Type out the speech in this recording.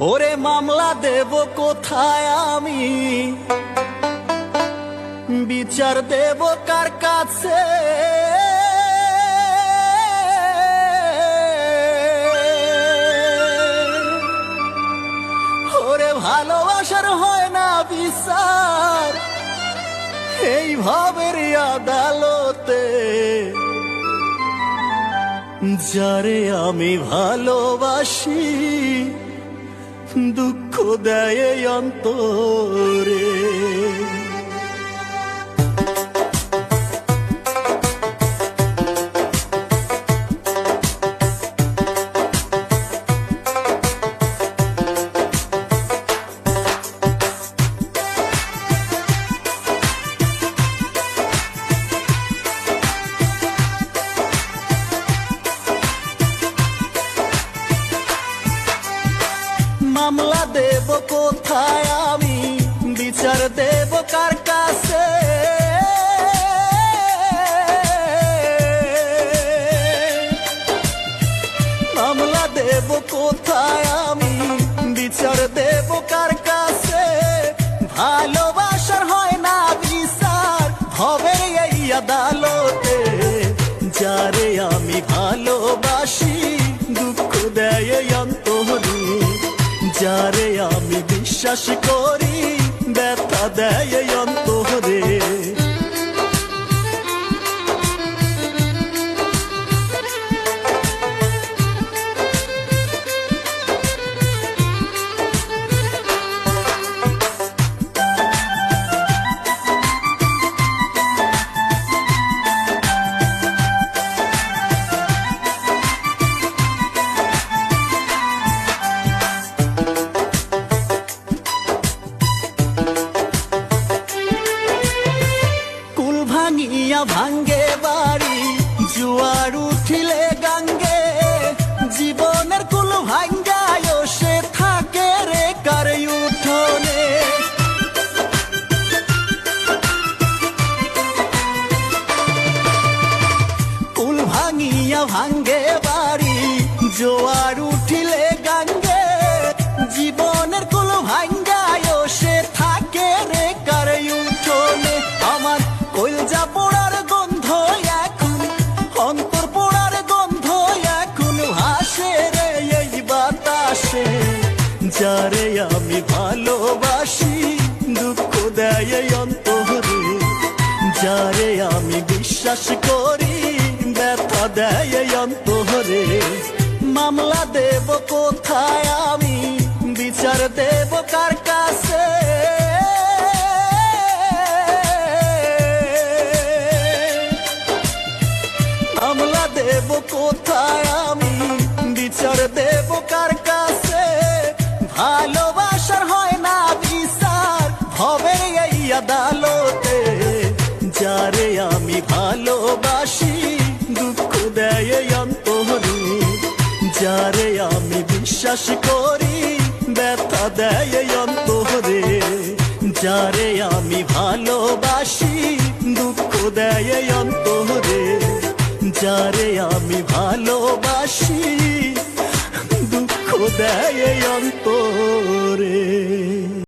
ওরে মামলা দেব কোথায় আমি? বিচার দেব কার কাছে? ওরে ভালোবাসার হয় না বিচার, এই ভাবের আদালতে। যারে আমি ভালোবাসি দুঃখ দেয় অন্তরে। দেব কোথায় আমি? বিচার দেব কার কাছে? মামলা দেব কোথায় আমি? বিচার দেব কার কাছে? ভালোবাসার বিশ্বাস করি ব্যথা দেয় এই ভাঙিয়া ভাঙ্গে বাড়ি, জুয়ার উঠিলে গাঙ্গে। জীবনের কুল ভাঙ্গায় সে থাকে রে কার উঠোনে। কুল ভাঙিয়া ভাঙ্গে বাড়ি, জোয়ার উঠিলে গাঙ্গে। জীবনের কুল ভাঙ্গায় সে থাকে রে কার উঠোনে। আমার কইলজা পোড়ার গন্ধ যারে আমি ভালোবাসি, দুঃখ দেয় অন্তরে। যারে আমি বিশ্বাস করি, ব্যথা দেয় অন্তরে। মামলা দেব কোথায় আমি, বিচার দেব কার কাছে? এই আদালতে যারে আমি ভালোবাসি, দুঃখ দেয় অন্তরে। যারে আমি বিশ্বাস করি, ব্যথা দেয় অন্তরে। যারে আমি ভালোবাসি, দুঃখ দেয় অন্তরে। যারে আমি ভালোবাসি, দুঃখ দেয় অন্তরে।